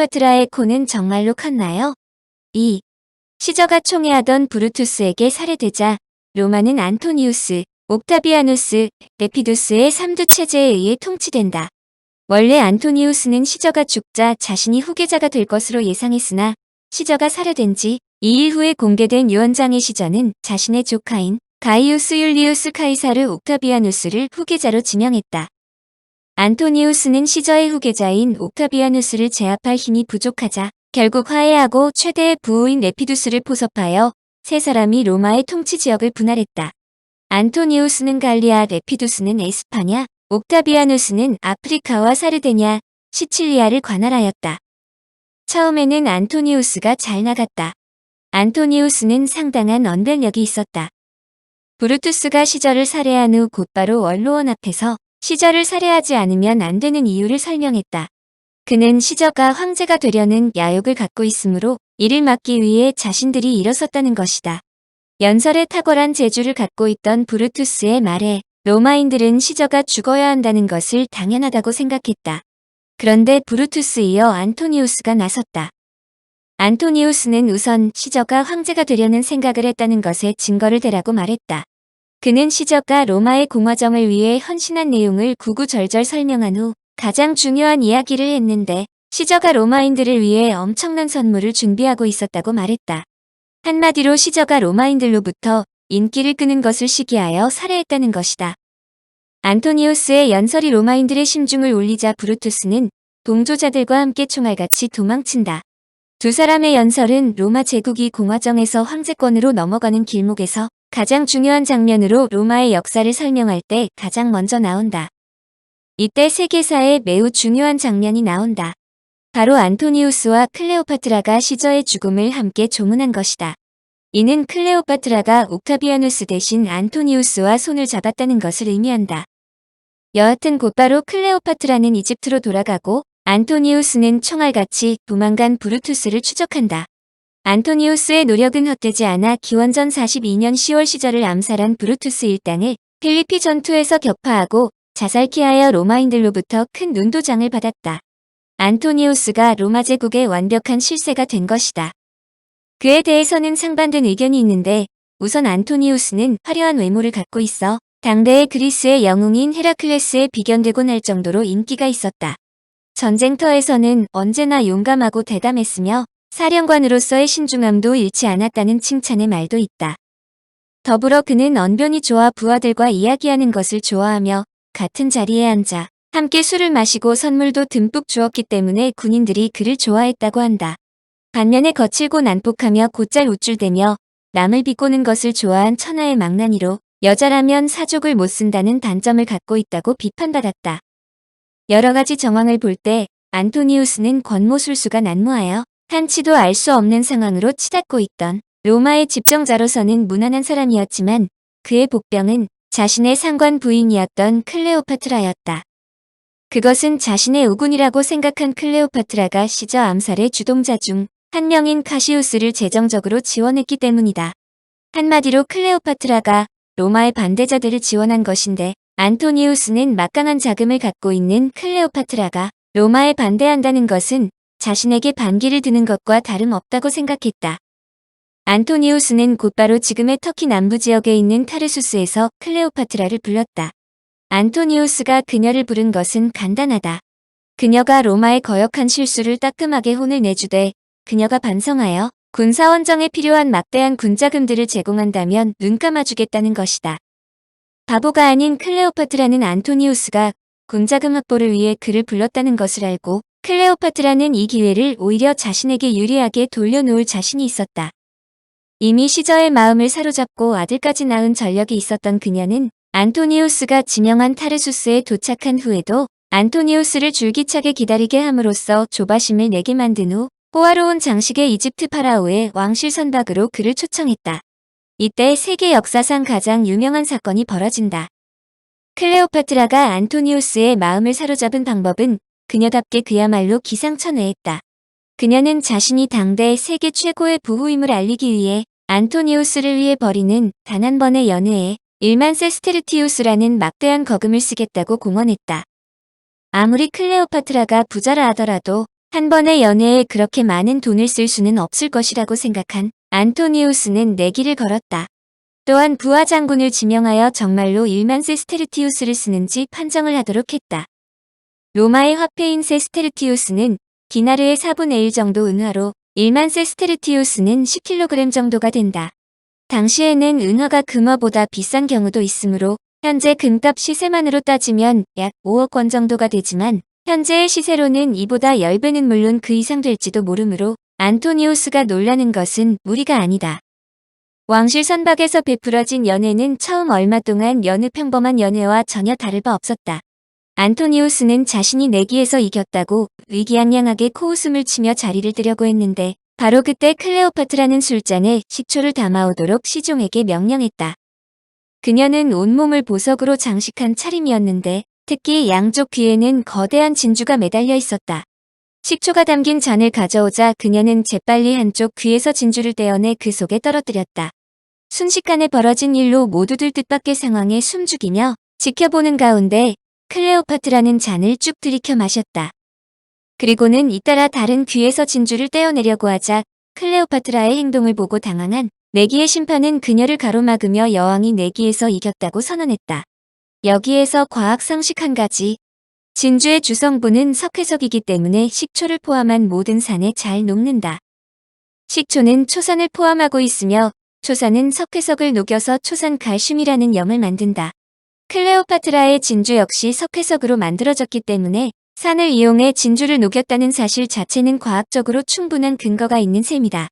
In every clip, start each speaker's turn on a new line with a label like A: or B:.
A: 클레오파트라의 코는 정말로 컸나요? 2. 시저가 총애하던 브루투스에게 살해되자 로마는 안토니우스, 옥타비아누스, 레피두스의 삼두 체제에 의해 통치된다. 원래 안토니우스는 시저가 죽자 자신이 후계자가 될 것으로 예상했으나 시저가 살해된 지 2일 후에 공개된 유언장의 시저는 자신의 조카인 가이우스 율리우스 카이사르 옥타비아누스를 후계자로 지명했다. 안토니우스는 시저의 후계자인 옥타비아누스를 제압할 힘이 부족하자 결국 화해하고 최대의 부호인 레피두스를 포섭하여 세 사람이 로마의 통치 지역을 분할했다. 안토니우스는 갈리아, 레피두스는 에스파냐, 옥타비아누스는 아프리카와 사르데냐, 시칠리아를 관할하였다. 처음에는 안토니우스가 잘 나갔다. 안토니우스는 상당한 언변력이 있었다. 브루투스가 시저를 살해한 후 곧바로 원로원 앞에서 시저를 살해하지 않으면 안 되는 이유를 설명했다. 그는 시저가 황제가 되려는 야욕을 갖고 있으므로 이를 막기 위해 자신들이 일어섰다는 것이다. 연설에 탁월한 재주를 갖고 있던 브루투스의 말에 로마인들은 시저가 죽어야 한다는 것을 당연하다고 생각했다. 그런데 브루투스 이어 안토니우스가 나섰다. 안토니우스는 우선 시저가 황제가 되려는 생각을 했다는 것에 증거를 대라고 말했다. 그는 시저가 로마의 공화정을 위해 헌신한 내용을 구구절절 설명한 후 가장 중요한 이야기를 했는데 시저가 로마인들을 위해 엄청난 선물을 준비하고 있었다고 말했다. 한마디로 시저가 로마인들로부터 인기를 끄는 것을 시기하여 살해했다는 것이다. 안토니우스의 연설이 로마인들의 심중을 울리자 브루투스는 동조자들과 함께 총알같이 도망친다. 두 사람의 연설은 로마 제국이 공화정에서 황제권으로 넘어가는 길목에서 가장 중요한 장면으로 로마의 역사를 설명할 때 가장 먼저 나온다. 이때 세계사에 매우 중요한 장면이 나온다. 바로 안토니우스와 클레오파트라가 시저의 죽음을 함께 조문한 것이다. 이는 클레오파트라가 옥타비아누스 대신 안토니우스와 손을 잡았다는 것을 의미한다. 여하튼 곧바로 클레오파트라는 이집트로 돌아가고 안토니우스는 총알같이 도망간 브루투스를 추적한다. 안토니우스의 노력은 헛되지 않아 기원전 42년 10월 시절을 암살한 브루투스 일당을 필리피 전투에서 격파하고 자살케하여 로마인들로부터 큰 눈도장을 받았다. 안토니우스가 로마 제국의 완벽한 실세가 된 것이다. 그에 대해서는 상반된 의견이 있는데 우선 안토니우스는 화려한 외모를 갖고 있어 당대의 그리스의 영웅인 헤라클레스에 비견되곤 할 정도로 인기가 있었다. 전쟁터에서는 언제나 용감하고 대담했으며 사령관으로서의 신중함도 잃지 않았다는 칭찬의 말도 있다. 더불어 그는 언변이 좋아 부하들과 이야기하는 것을 좋아하며 같은 자리에 앉아 함께 술을 마시고 선물도 듬뿍 주었기 때문에 군인들이 그를 좋아했다고 한다. 반면에 거칠고 난폭하며 곧잘 우쭐대며 남을 비꼬는 것을 좋아한 천하의 망나니로 여자라면 사족을 못 쓴다는 단점을 갖고 있다고 비판받았다. 여러 가지 정황을 볼 때 안토니우스는 권모술수가 난무하여 한치도 알 수 없는 상황으로 치닫고 있던 로마의 집정자로서는 무난한 사람이었지만 그의 복병은 자신의 상관 부인이었던 클레오파트라였다. 그것은 자신의 우군이라고 생각한 클레오파트라가 시저 암살의 주동자 중 한 명인 카시우스를 재정적으로 지원했기 때문이다. 한마디로 클레오파트라가 로마의 반대자들을 지원한 것인데 안토니우스는 막강한 자금을 갖고 있는 클레오파트라가 로마에 반대한다는 것은 자신에게 반기를 드는 것과 다름없다고 생각했다. 안토니우스는 곧바로 지금의 터키 남부 지역에 있는 타르수스에서 클레오파트라를 불렀다. 안토니우스가 그녀를 부른 것은 간단하다. 그녀가 로마의 거역한 실수를 따끔하게 혼을 내주되 그녀가 반성하여 군사원정에 필요한 막대한 군자금들을 제공한다면 눈 감아주겠다는 것이다. 바보가 아닌 클레오파트라는 안토니우스가 군자금 확보를 위해 그를 불렀다는 것을 알고 클레오파트라는 이 기회를 오히려 자신에게 유리하게 돌려놓을 자신이 있었다. 이미 시저의 마음을 사로잡고 아들까지 낳은 전력이 있었던 그녀는 안토니우스가 지명한 타르수스에 도착한 후에도 안토니우스를 줄기차게 기다리게 함으로써 조바심을 내게 만든 후 호화로운 장식의 이집트 파라오의 왕실 선박으로 그를 초청했다. 이때 세계 역사상 가장 유명한 사건이 벌어진다. 클레오파트라가 안토니우스의 마음을 사로잡은 방법은 그녀답게 그야말로 기상천외했다. 그녀는 자신이 당대 세계 최고의 부호임을 알리기 위해 안토니우스를 위해 벌이는 단 한 번의 연회에 1만 세스테르티우스라는 막대한 거금을 쓰겠다고 공언했다. 아무리 클레오파트라가 부자라 하더라도 한 번의 연애에 그렇게 많은 돈을 쓸 수는 없을 것이라고 생각한 안토니우스는 내기를 걸었다. 또한 부하 장군을 지명하여 정말로 1만 세 스테르티우스를 쓰는지 판정을 하도록 했다. 로마의 화폐인 세 스테르티우스는 디나르의 4분의 1 정도 은화로 1만 세 스테르티우스는 10kg 정도가 된다. 당시에는 은화가 금화보다 비싼 경우도 있으므로 현재 금값 시세만으로 따지면 약 5억 원 정도가 되지만 현재의 시세로는 이보다 10배는 물론 그 이상 될지도 모르므로 안토니우스가 놀라는 것은 무리가 아니다. 왕실 선박에서 베풀어진 연애는 처음 얼마 동안 여느 평범한 연애와 전혀 다를 바 없었다. 안토니우스는 자신이 내기에서 이겼다고 의기양양하게 코웃음을 치며 자리를 뜨려고 했는데 바로 그때 클레오파트라는 술잔에 식초를 담아오도록 시종에게 명령했다. 그녀는 온몸을 보석으로 장식한 차림이었는데 특히 양쪽 귀에는 거대한 진주가 매달려 있었다. 식초가 담긴 잔을 가져오자 그녀는 재빨리 한쪽 귀에서 진주를 떼어내 그 속에 떨어뜨렸다. 순식간에 벌어진 일로 모두들 뜻밖의 상황에 숨죽이며 지켜보는 가운데 클레오파트라는 잔을 쭉 들이켜 마셨다. 그리고는 잇따라 다른 귀에서 진주를 떼어내려고 하자 클레오파트라의 행동을 보고 당황한 내기의 심판은 그녀를 가로막으며 여왕이 내기에서 이겼다고 선언했다. 여기에서 과학 상식 한 가지. 진주의 주성분은 석회석이기 때문에 식초를 포함한 모든 산에 잘 녹는다. 식초는 초산을 포함하고 있으며 초산은 석회석을 녹여서 초산 칼슘이라는 염을 만든다. 클레오파트라의 진주 역시 석회석으로 만들어졌기 때문에 산을 이용해 진주를 녹였다는 사실 자체는 과학적으로 충분한 근거가 있는 셈이다.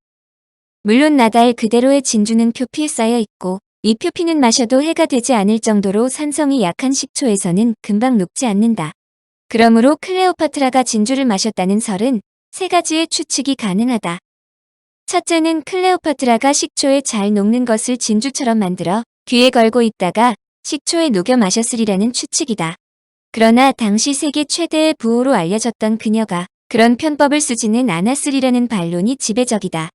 A: 물론 나달 그대로의 진주는 표피에 쌓여 있고 이 표피는 마셔도 해가 되지 않을 정도로 산성이 약한 식초에서는 금방 녹지 않는다. 그러므로 클레오파트라가 진주를 마셨다는 설은 세 가지의 추측이 가능하다. 첫째는 클레오파트라가 식초에 잘 녹는 것을 진주처럼 만들어 귀에 걸고 있다가 식초에 녹여 마셨으리라는 추측이다. 그러나 당시 세계 최대의 부호로 알려졌던 그녀가 그런 편법을 쓰지는 않았으리라는 반론이 지배적이다.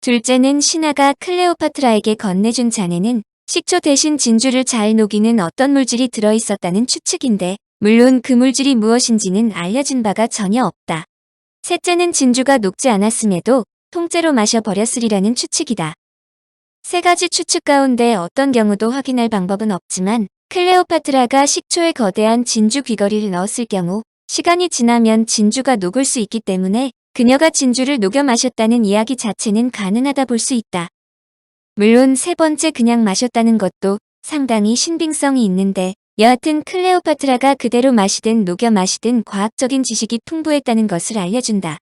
A: 둘째는 신하가 클레오파트라에게 건네준 잔에는 식초 대신 진주를 잘 녹이는 어떤 물질이 들어있었다는 추측인데 물론 그 물질이 무엇인지는 알려진 바가 전혀 없다. 셋째는 진주가 녹지 않았음에도 통째로 마셔버렸으리라는 추측이다. 세 가지 추측 가운데 어떤 경우도 확인할 방법은 없지만 클레오파트라가 식초에 거대한 진주 귀걸이를 넣었을 경우 시간이 지나면 진주가 녹을 수 있기 때문에 그녀가 진주를 녹여 마셨다는 이야기 자체는 가능하다 볼 수 있다. 물론 세 번째 그냥 마셨다는 것도 상당히 신빙성이 있는데 여하튼 클레오파트라가 그대로 마시든 녹여 마시든 과학적인 지식이 풍부했다는 것을 알려준다.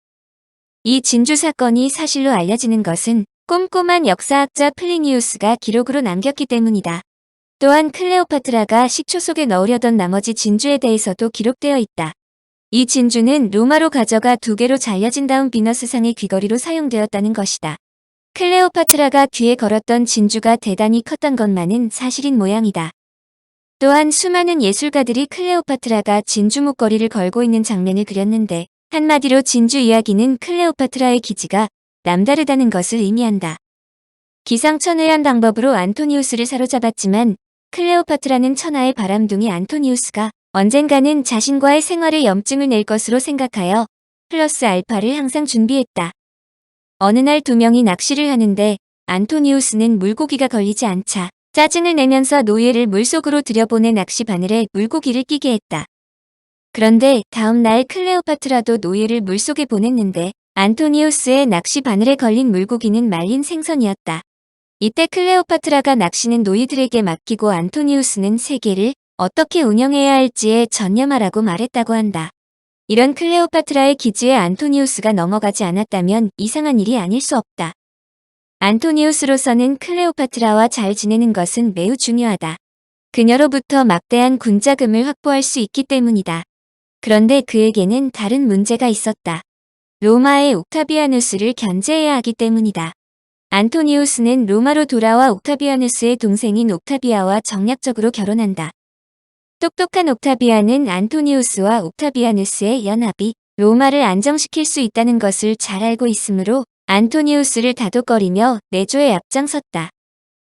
A: 이 진주 사건이 사실로 알려지는 것은 꼼꼼한 역사학자 플리니우스가 기록으로 남겼기 때문이다. 또한 클레오파트라가 식초 속에 넣으려던 나머지 진주에 대해서도 기록되어 있다. 이 진주는 로마로 가져가 두 개로 잘려진 다음 비너스상의 귀걸이로 사용되었다는 것이다. 클레오파트라가 귀에 걸었던 진주가 대단히 컸던 것만은 사실인 모양이다. 또한 수많은 예술가들이 클레오파트라가 진주 목걸이를 걸고 있는 장면을 그렸는데 한마디로 진주 이야기는 클레오파트라의 기지가 남다르다는 것을 의미한다. 기상천외한 방법으로 안토니우스를 사로잡았지만 클레오파트라는 천하의 바람둥이 안토니우스가 언젠가는 자신과의 생활에 염증을 낼 것으로 생각하여 플러스 알파를 항상 준비했다. 어느 날 두 명이 낚시를 하는데 안토니우스는 물고기가 걸리지 않자 짜증을 내면서 노예를 물속으로 들여보내 낚시 바늘에 물고기를 끼게 했다. 그런데 다음 날 클레오파트라도 노예를 물속에 보냈는데 안토니우스의 낚시 바늘에 걸린 물고기는 말린 생선이었다. 이때 클레오파트라가 낚시는 노예들에게 맡기고 안토니우스는 세계를 어떻게 운영해야 할지에 전념하라고 말했다고 한다. 이런 클레오파트라의 기지에 안토니우스가 넘어가지 않았다면 이상한 일이 아닐 수 없다. 안토니우스로서는 클레오파트라와 잘 지내는 것은 매우 중요하다. 그녀로부터 막대한 군자금을 확보할 수 있기 때문이다. 그런데 그에게는 다른 문제가 있었다. 로마의 옥타비아누스를 견제해야 하기 때문이다. 안토니우스는 로마로 돌아와 옥타비아누스의 동생인 옥타비아와 정략적으로 결혼한다. 똑똑한 옥타비아는 안토니우스와 옥타비아누스의 연합이 로마를 안정시킬 수 있다는 것을 잘 알고 있으므로 안토니우스를 다독거리며 내조에 앞장섰다.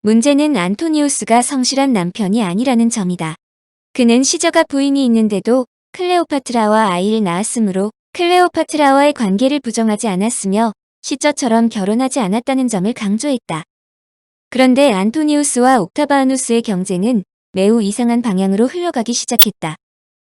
A: 문제는 안토니우스가 성실한 남편이 아니라는 점이다. 그는 시저가 부인이 있는데도 클레오파트라와 아이를 낳았으므로 클레오파트라와의 관계를 부정하지 않았으며 시저처럼 결혼하지 않았다는 점을 강조했다. 그런데 안토니우스와 옥타바누스의 경쟁은 매우 이상한 방향으로 흘러가기 시작했다.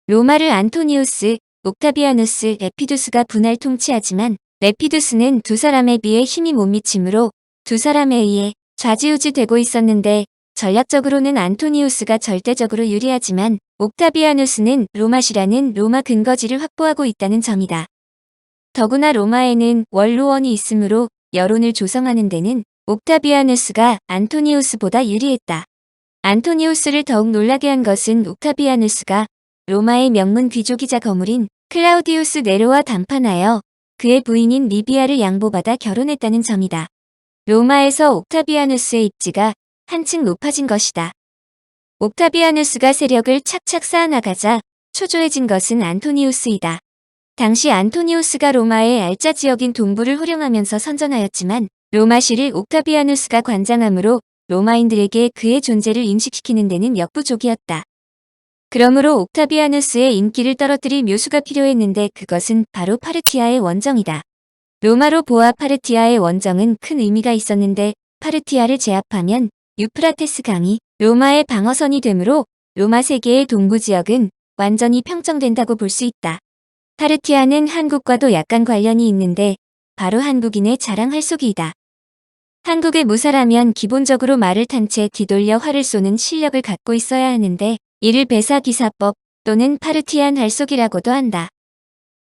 A: 로마를 안토니우스, 옥타비아누스, 레피두스가 분할 통치하지만 레피두스는 두 사람에 비해 힘이 못 미치므로 두 사람에 의해 좌지우지 되고 있었는데 전략적으로는 안토니우스가 절대적으로 유리하지만 옥타비아누스는 로마시라는 로마 근거지를 확보하고 있다는 점이다. 더구나 로마에는 원로원이 있으므로 여론을 조성하는 데는 옥타비아누스가 안토니우스보다 유리했다. 안토니우스를 더욱 놀라게 한 것은 옥타비아누스가 로마의 명문 귀족이자 거물인 클라우디우스 네로와 담판하여 그의 부인인 리비아를 양보받아 결혼했다는 점이다. 로마에서 옥타비아누스의 입지가 한층 높아진 것이다. 옥타비아누스가 세력을 착착 쌓아나가자 초조해진 것은 안토니우스이다. 당시 안토니우스가 로마의 알짜 지역인 동부를 호령하면서 선전하였지만 로마시를 옥타비아누스가 관장하므로 로마인들에게 그의 존재를 인식시키는 데는 역부족이었다. 그러므로 옥타비아누스의 인기를 떨어뜨릴 묘수가 필요했는데 그것은 바로 파르티아의 원정이다. 로마로 보아 파르티아의 원정은 큰 의미가 있었는데 파르티아를 제압하면 유프라테스 강이 로마의 방어선이 되므로 로마 세계의 동부 지역은 완전히 평정된다고 볼 수 있다. 파르티아는 한국과도 약간 관련이 있는데 바로 한국인의 자랑 활쏘기이다. 한국의 무사라면 기본적으로 말을 탄 채 뒤돌려 활을 쏘는 실력을 갖고 있어야 하는데 이를 배사기사법 또는 파르티안 활쏘기라고도 한다.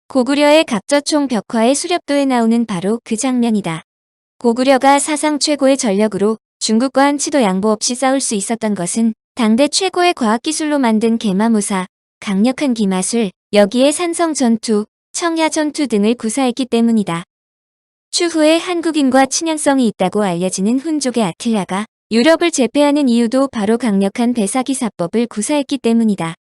A: 고구려의 각저총 벽화의 수렵도에 나오는 바로 그 장면이다. 고구려가 사상 최고의 전력으로 중국과 한치도 양보 없이 싸울 수 있었던 것은 당대 최고의 과학기술로 만든 개마무사, 강력한 기마술, 여기에 산성 전투, 청야 전투 등을 구사했기 때문이다. 추후에 한국인과 친연성이 있다고 알려지는 훈족의 아틀라가 유럽을 제패하는 이유도 바로 강력한 배사기사법을 구사했기 때문이다.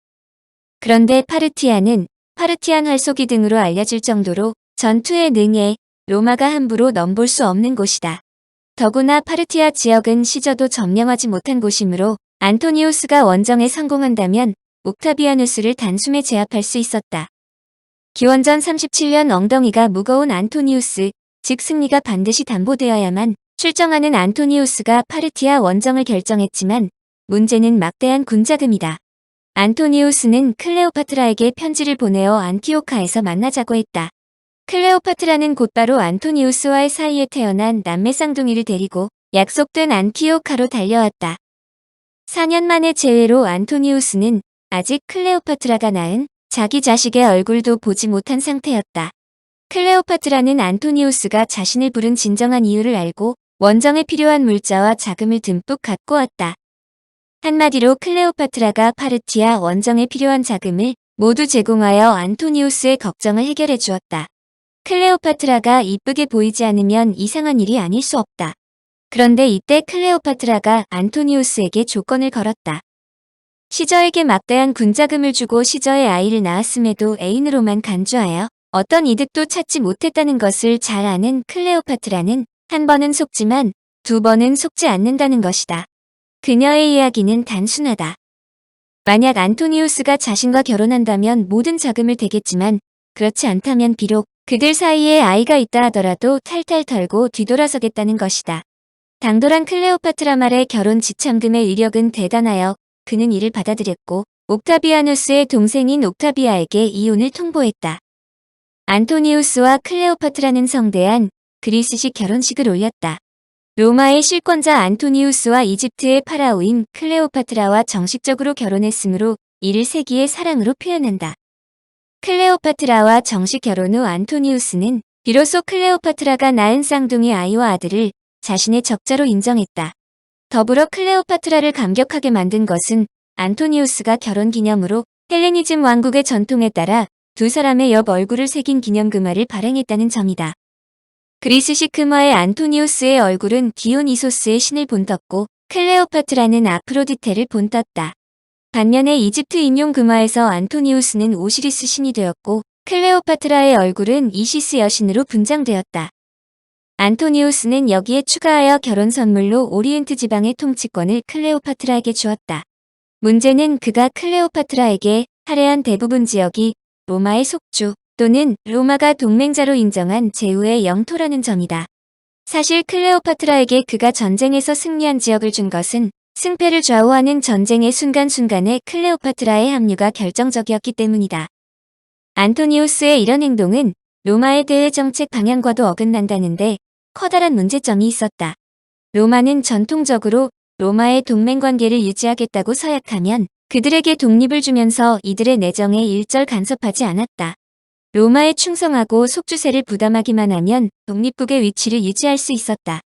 A: 그런데 파르티아는 파르티안 활쏘기 등으로 알려질 정도로 전투에 능해 로마가 함부로 넘볼 수 없는 곳이다. 더구나 파르티아 지역은 시저도 점령하지 못한 곳이므로 안토니우스가 원정에 성공한다면 옥타비아누스를 단숨에 제압할 수 있었다. 기원전 37년 엉덩이가 무거운 안토니우스, 즉 승리가 반드시 담보되어야만 출정하는 안토니우스가 파르티아 원정을 결정했지만 문제는 막대한 군자금이다. 안토니우스는 클레오파트라에게 편지를 보내어 안티오카에서 만나자고 했다. 클레오파트라는 곧바로 안토니우스와의 사이에 태어난 남매 쌍둥이를 데리고 약속된 안티오카로 달려왔다. 4년 만의 재회로 안토니우스는 아직 클레오파트라가 낳은 자기 자식의 얼굴도 보지 못한 상태였다. 클레오파트라는 안토니우스가 자신을 부른 진정한 이유를 알고 원정에 필요한 물자와 자금을 듬뿍 갖고 왔다. 한마디로 클레오파트라가 파르티아 원정에 필요한 자금을 모두 제공하여 안토니우스의 걱정을 해결해 주었다. 클레오파트라가 이쁘게 보이지 않으면 이상한 일이 아닐 수 없다. 그런데 이때 클레오파트라가 안토니우스에게 조건을 걸었다. 시저에게 막대한 군자금을 주고 시저의 아이를 낳았음에도 애인으로만 간주하여 어떤 이득도 찾지 못했다는 것을 잘 아는 클레오파트라는 한 번은 속지만 두 번은 속지 않는다는 것이다. 그녀의 이야기는 단순하다. 만약 안토니우스가 자신과 결혼한다면 모든 자금을 대겠지만 그렇지 않다면 비록 그들 사이에 아이가 있다 하더라도 탈탈 털고 뒤돌아서겠다는 것이다. 당돌한 클레오파트라 말의 결혼 지참금의 위력은 대단하여 그는 이를 받아들였고 옥타비아누스의 동생인 옥타비아에게 이혼을 통보했다. 안토니우스와 클레오파트라는 성대한 그리스식 결혼식을 올렸다. 로마의 실권자 안토니우스와 이집트의 파라오인 클레오파트라와 정식적으로 결혼했으므로 이를 세기의 사랑으로 표현한다. 클레오파트라와 정식 결혼 후 안토니우스는 비로소 클레오파트라가 낳은 쌍둥이 아이와 아들을 자신의 적자로 인정했다. 더불어 클레오파트라를 감격하게 만든 것은 안토니우스가 결혼 기념으로 헬레니즘 왕국의 전통에 따라 두 사람의 옆 얼굴을 새긴 기념 금화를 발행했다는 점이다. 그리스식 금화의 안토니우스의 얼굴은 디오니소스의 신을 본떴고 클레오파트라는 아프로디테를 본떴다. 반면에 이집트 인용 금화에서 안토니우스는 오시리스 신이 되었고 클레오파트라의 얼굴은 이시스 여신으로 분장되었다. 안토니우스는 여기에 추가하여 결혼 선물로 오리엔트 지방의 통치권을 클레오파트라에게 주었다. 문제는 그가 클레오파트라에게 할애한 대부분 지역이 로마의 속주, 또는 로마가 동맹자로 인정한 제후의 영토라는 점이다. 사실 클레오파트라에게 그가 전쟁에서 승리한 지역을 준 것은 승패를 좌우하는 전쟁의 순간순간에 클레오파트라의 합류가 결정적이었기 때문이다. 안토니우스의 이런 행동은 로마의 대외 정책 방향과도 어긋난다는데 커다란 문제점이 있었다. 로마는 전통적으로 로마의 동맹 관계를 유지하겠다고 서약하면 그들에게 독립을 주면서 이들의 내정에 일절 간섭하지 않았다. 로마에 충성하고 속주세를 부담하기만 하면 독립국의 위치를 유지할 수 있었다.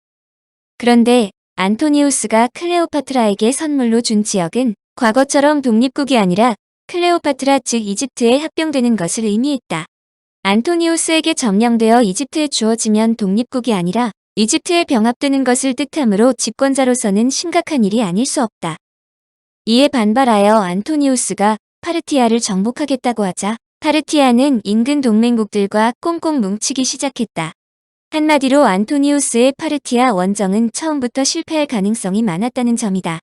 A: 그런데 안토니우스가 클레오파트라에게 선물로 준 지역은 과거처럼 독립국이 아니라 클레오파트라 즉 이집트에 합병되는 것을 의미했다. 안토니우스에게 점령되어 이집트에 주어지면 독립국이 아니라 이집트에 병합되는 것을 뜻하므로 집권자로서는 심각한 일이 아닐 수 없다. 이에 반발하여 안토니우스가 파르티아를 정복하겠다고 하자 파르티아는 인근 동맹국들과 꽁꽁 뭉치기 시작했다. 한마디로 안토니우스의 파르티아 원정은 처음부터 실패할 가능성이 많았다는 점이다.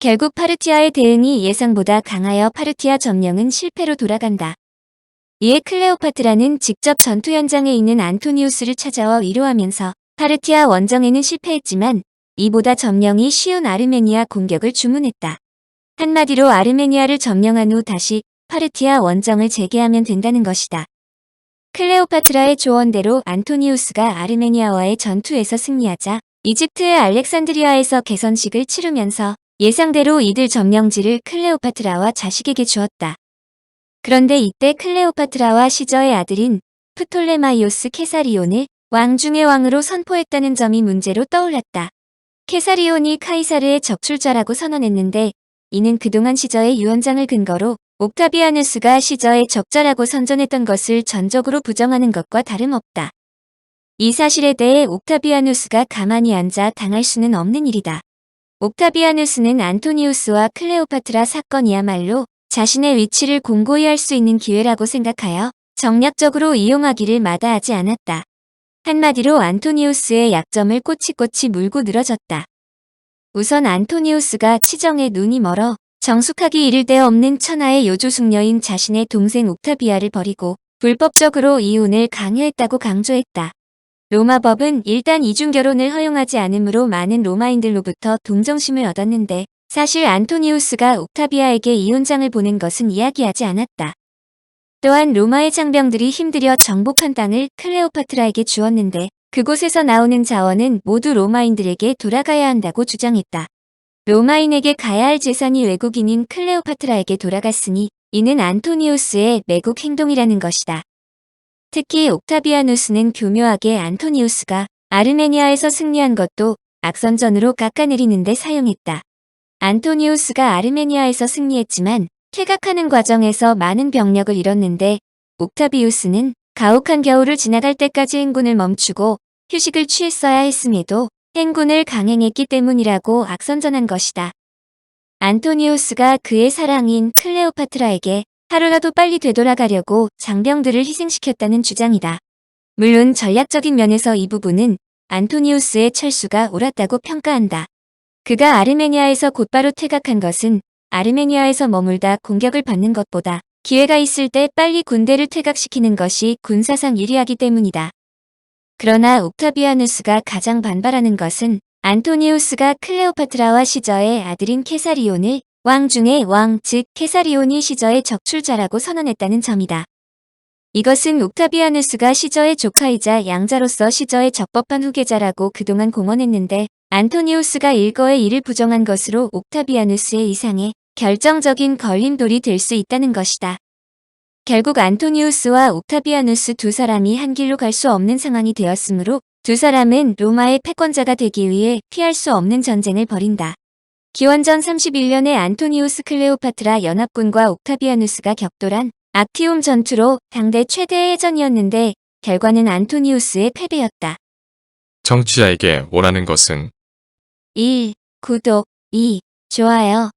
A: 결국 파르티아의 대응이 예상보다 강하여 파르티아 점령은 실패로 돌아간다. 이에 클레오파트라는 직접 전투 현장에 있는 안토니우스를 찾아와 위로하면서 파르티아 원정에는 실패했지만 이보다 점령이 쉬운 아르메니아 공격을 주문했다. 한마디로 아르메니아를 점령한 후 다시 파르티아 원정을 재개하면 된다는 것이다. 클레오파트라의 조언대로 안토니우스가 아르메니아와의 전투에서 승리하자 이집트의 알렉산드리아에서 개선식을 치르면서 예상대로 이들 점령지를 클레오파트라와 자식에게 주었다. 그런데 이때 클레오파트라와 시저의 아들인 프톨레마이오스 케사리온을 왕 중의 왕으로 선포했다는 점이 문제로 떠올랐다. 케사리온이 카이사르의 적출자라고 선언했는데 이는 그동안 시저의 유언장을 근거로 옥타비아누스가 시저의 적자라고 선전했던 것을 전적으로 부정하는 것과 다름없다. 이 사실에 대해 옥타비아누스가 가만히 앉아 당할 수는 없는 일이다. 옥타비아누스는 안토니우스와 클레오파트라 사건이야말로 자신의 위치를 공고히 할 수 있는 기회라고 생각하여 정략적으로 이용하기를 마다하지 않았다. 한마디로 안토니우스의 약점을 꼬치꼬치 물고 늘어졌다. 우선 안토니우스가 치정에 눈이 멀어 정숙하기 이를 데 없는 천하의 요조숙녀인 자신의 동생 옥타비아를 버리고 불법적으로 이혼을 강요했다고 강조했다. 로마법은 일단 이중결혼을 허용하지 않으므로 많은 로마인들로부터 동정심을 얻었는데 사실 안토니우스가 옥타비아에게 이혼장을 보낸 것은 이야기하지 않았다. 또한 로마의 장병들이 힘들여 정복한 땅을 클레오파트라에게 주었는데 그곳에서 나오는 자원은 모두 로마인들에게 돌아가야 한다고 주장했다. 로마인에게 가야 할 재산이 외국인인 클레오파트라에게 돌아갔으니 이는 안토니우스의 매국 행동이라는 것이다. 특히 옥타비아누스는 교묘하게 안토니우스가 아르메니아에서 승리한 것도 악선전으로 깎아내리는 데 사용했다. 안토니우스가 아르메니아에서 승리했지만 퇴각하는 과정에서 많은 병력을 잃었는데 옥타비우스는 가혹한 겨울을 지나갈 때까지 행군을 멈추고 휴식을 취했어야 했음에도 행군을 강행했기 때문이라고 악선전한 것이다. 안토니우스가 그의 사랑인 클레오파트라에게 하루라도 빨리 되돌아가려고 장병들을 희생시켰다는 주장이다. 물론 전략적인 면에서 이 부분은 안토니우스의 철수가 옳았다고 평가한다. 그가 아르메니아에서 곧바로 퇴각한 것은 아르메니아에서 머물다 공격을 받는 것보다 기회가 있을 때 빨리 군대를 퇴각시키는 것이 군사상 유리하기 때문이다. 그러나 옥타비아누스가 가장 반발하는 것은 안토니우스가 클레오파트라와 시저의 아들인 케사리온을 왕 중의 왕, 즉 케사리온이 시저의 적출자라고 선언했다는 점이다. 이것은 옥타비아누스가 시저의 조카이자 양자로서 시저의 적법한 후계자라고 그동안 공언했는데 안토니우스가 일거에 이를 부정한 것으로 옥타비아누스의 이상에 결정적인 걸림돌이 될 수 있다는 것이다. 결국 안토니우스와 옥타비아누스 두 사람이 한 길로 갈 수 없는 상황이 되었으므로 두 사람은 로마의 패권자가 되기 위해 피할 수 없는 전쟁을 벌인다. 기원전 31년에 안토니우스 클레오파트라 연합군과 옥타비아누스가 격돌한 악티움 전투로 당대 최대의 해전이었는데 결과는 안토니우스의 패배였다.
B: 정치자에게 원하는 것은
A: 1. 구독 2. 좋아요